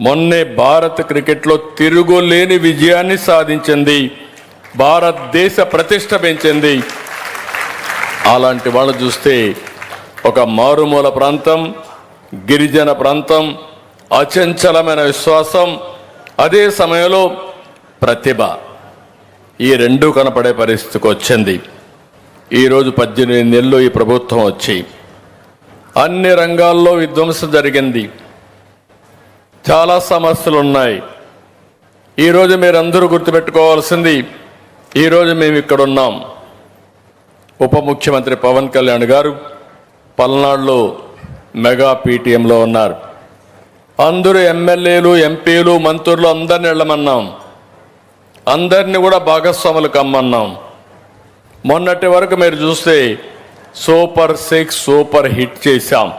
మొన్నే భారత్ క్రికెట్లో తిరుగులేని విజయాన్ని సాధించింది. భారతదేశ ప్రతిష్ట పెంచింది. అలాంటి వాళ్ళు చూస్తే ఒక మారుమూల ప్రాంతం గిరిజన ప్రాంతం అచంచలమైన విశ్వాసం అదే సమయంలో ప్రతిభ ఈ రెండు కనపడే పరిస్థితికి వచ్చింది. ఈరోజు పద్దెనిమిది నెలలు ఈ ప్రభుత్వం వచ్చి అన్ని రంగాల్లో విధ్వంసం జరిగింది. చాలా సమస్యలు ఉన్నాయి ఈరోజు మీరందరూ గుర్తుపెట్టుకోవాల్సింది ఈరోజు మేము ఇక్కడ ఉన్నాం. ఉప ముఖ్యమంత్రి పవన్ కళ్యాణ్ గారు పల్నాడులో మెగా పీటీఎంలో ఉన్నారు. అందరూ ఎమ్మెల్యేలు ఎంపీలు మంత్రులు అందరిని వెళ్ళమన్నాం. అందరినీ కూడా భాగస్వాములు కమ్మన్నాం. మొన్నటి వరకు మీరు చూస్తే సూపర్ సిక్స్ సూపర్ హిట్ చేశాం.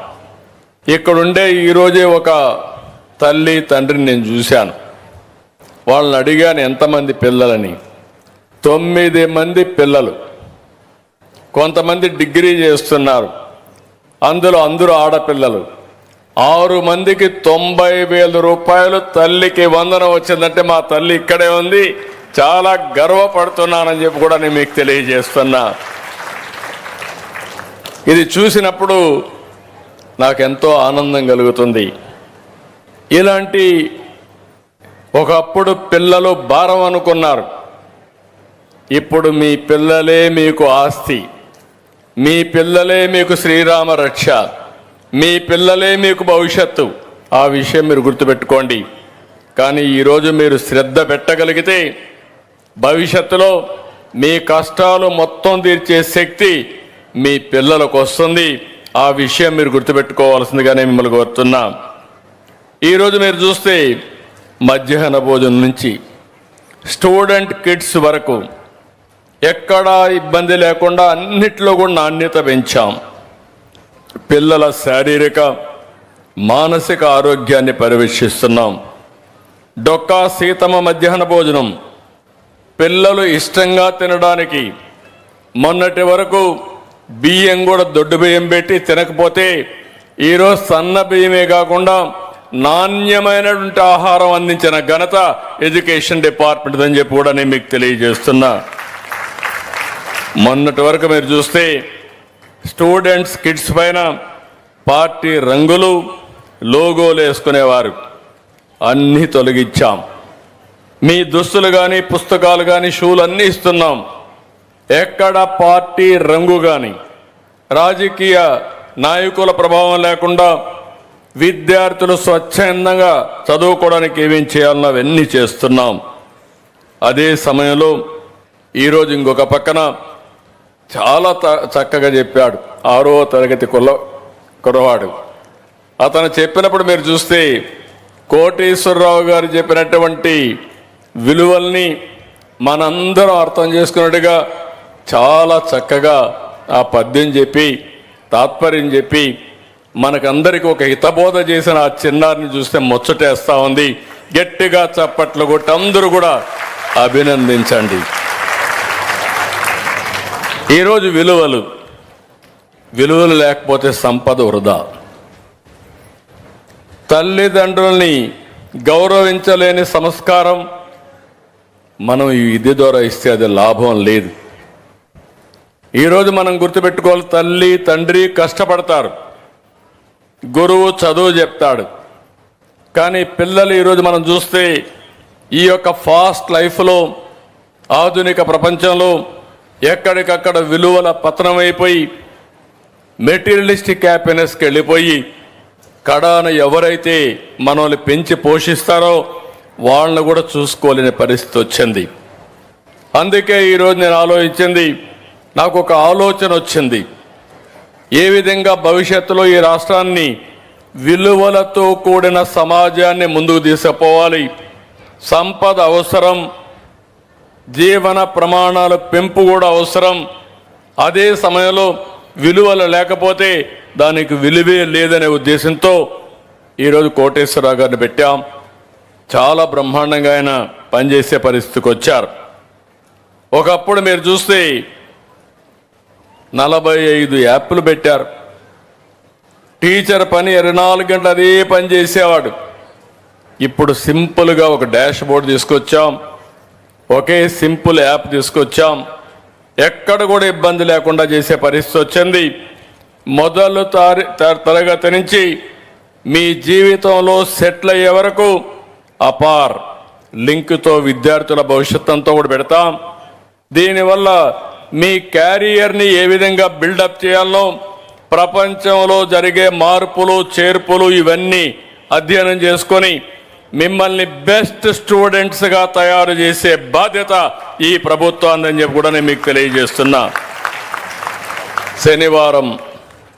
ఇక్కడుండే ఈరోజే ఒక తల్లి తండ్రిని నేను చూశాను. వాళ్ళని అడిగాను ఎంతమంది పిల్లలని? తొమ్మిది మంది పిల్లలు. కొంతమంది డిగ్రీ చేస్తున్నారు. అందులో అందరూ ఆడపిల్లలు. ఆరు మందికి తొంభై వేల రూపాయలు తల్లికి వందనం వచ్చిందంటే మా తల్లి ఇక్కడే ఉంది. చాలా గర్వపడుతున్నానని చెప్పి కూడా నేను మీకు తెలియజేస్తున్నా. ఇది చూసినప్పుడు నాకెంతో ఆనందం కలుగుతుంది. ఇలాంటి ఒకప్పుడు పిల్లలు భారం అనుకున్నారు. ఇప్పుడు మీ పిల్లలే మీకు ఆస్తి. మీ పిల్లలే మీకు శ్రీరామ రక్ష. మీ పిల్లలే మీకు భవిష్యత్తు. ఆ విషయం మీరు గుర్తుపెట్టుకోండి. కానీ ఈరోజు మీరు శ్రద్ధ పెట్టగలిగితే భవిష్యత్తులో మీ కష్టాలు మొత్తం తీర్చే శక్తి మీ పిల్లలకు వస్తుంది. ఆ విషయం మీరు గుర్తుపెట్టుకోవాల్సిందిగానే మిమ్మల్ని కోరుతున్నాం. ఈరోజు మీరు చూస్తే మధ్యాహ్న భోజనం నుంచి స్టూడెంట్ కిడ్స్ వరకు ఎక్కడా ఇబ్బంది లేకుండా అన్నిట్లో కూడా నాణ్యత పెంచాం. పిల్లల శారీరక మానసిక ఆరోగ్యాన్ని పర్యవేక్షిస్తున్నాం డొక్కా సీతమ్మ మధ్యాహ్న భోజనం పిల్లలు ఇష్టంగా తినడానికి మొన్నటి వరకు బియ్యం కూడా దొడ్డు బియ్యం పెట్టి తినకపోతే ఈరోజు సన్న బియ్యమే కాకుండా నాణ్యమైనటువంటి ఆహారం అందించిన ఘనత ఎడ్యుకేషన్ డిపార్ట్మెంట్ అని చెప్పి కూడా నేను మీకు తెలియజేస్తున్నా. మొన్నటి వరకు మీరు చూస్తే స్టూడెంట్స్ కిడ్స్ పైన పార్టీ రంగులు లోగోలు వేసుకునేవారు. అన్నీ తొలగించాం మీ దుస్తులు కానీ పుస్తకాలు కానీ షూలు అన్నీ ఇస్తున్నాం. ఎక్కడ పార్టీ రంగు కానీ రాజకీయ నాయకుల ప్రభావం లేకుండా విద్యార్థులు స్వచ్ఛందంగా చదువుకోవడానికి ఏమేం చేయాలన్నా అవన్నీ చేస్తున్నాం. అదే సమయంలో ఈరోజు ఇంకొక పక్కన చాలా త- చక్కగా చెప్పాడు. ఆరో తరగతి కుల కురవాడు అతను చెప్పినప్పుడు మీరు చూస్తే కోటేశ్వరరావు గారు చెప్పినటువంటి విలువల్ని మనందరం అర్థం చేసుకున్నట్టుగా చాలా చక్కగా ఆ పద్యం చెప్పి తాత్పర్యం చెప్పి మనకందరికి ఒక హితబోధ చేసిన ఆ చిన్నారిని చూస్తే ముచ్చటేస్తా ఉంది. గట్టిగా చప్పట్లు కొట్టి అందరూ కూడా అభినందించండి. ఈరోజు విలువలు. విలువలు లేకపోతే సంపద వృధా. తల్లిదండ్రుల్ని గౌరవించలేని సంస్కారం మనం ఇది ద్వారా ఇస్తే అది లాభం లేదు. ఈరోజు మనం గుర్తుపెట్టుకోవాలి తల్లి తండ్రి కష్టపడతారు. గురువు చదువు చెప్తాడు. కానీ పిల్లలు ఈరోజు మనం చూస్తే ఈ యొక్క ఫాస్ట్ లైఫ్లో ఆధునిక ప్రపంచంలో ఎక్కడికక్కడ విలువల పతనమైపోయి మెటీరియలిస్టిక్ హ్యాపీనెస్కి వెళ్ళిపోయి కడాన ఎవరైతే మనల్ని పెంచి పోషిస్తారో వాళ్ళని కూడా చూసుకోలేని పరిస్థితి వచ్చింది. అందుకే ఈరోజు నేను ఆలోచించింది నాకు ఒక ఆలోచన వచ్చింది. ఏ విధంగా భవిష్యత్తులో ఈ రాష్ట్రాన్ని విలువలతో కూడిన సమాజాన్ని ముందుకు తీసుకుపోవాలి? సంపద అవసరం జీవన ప్రమాణాల పెంపు కూడా అవసరం. అదే సమయంలో విలువలు లేకపోతే దానికి విలువే లేదనే ఉద్దేశంతో ఈరోజు కోటేశ్వరరావు గారిని పెట్టాం. చాలా బ్రహ్మాండంగా ఆయన పనిచేసే పరిస్థితికి వచ్చారు. ఒకప్పుడు మీరు చూస్తే నలభై ఐదు యాప్లు పెట్టారు. టీచర్ పని ఇరవై నాలుగు గంటలు అదే పని చేసేవాడు. ఇప్పుడు సింపుల్గా ఒక డాష్ బోర్డ్ తీసుకొచ్చాం. ఒకే సింపుల్ యాప్ తీసుకొచ్చాం. ఎక్కడ కూడా ఇబ్బంది లేకుండా చేసే పరిస్థితి వచ్చింది. మొదలు తారి తరగతి నుంచి మీ జీవితంలో సెటిల్ అయ్యే వరకు అపార్ లింక్తో విద్యార్థుల భవిష్యత్ అంతా కూడా పెడతాం. దీనివల్ల మీ క్యారియర్ని ఏ విధంగా బిల్డప్ చేయాలో ప్రపంచంలో జరిగే మార్పులు చేర్పులు ఇవన్నీ అధ్యయనం చేసుకొని మిమ్మల్ని బెస్ట్ స్టూడెంట్స్గా తయారు చేసే బాధ్యత ఈ ప్రభుత్వాన్ని చెప్పి కూడా నేను మీకు తెలియజేస్తున్నా. శనివారం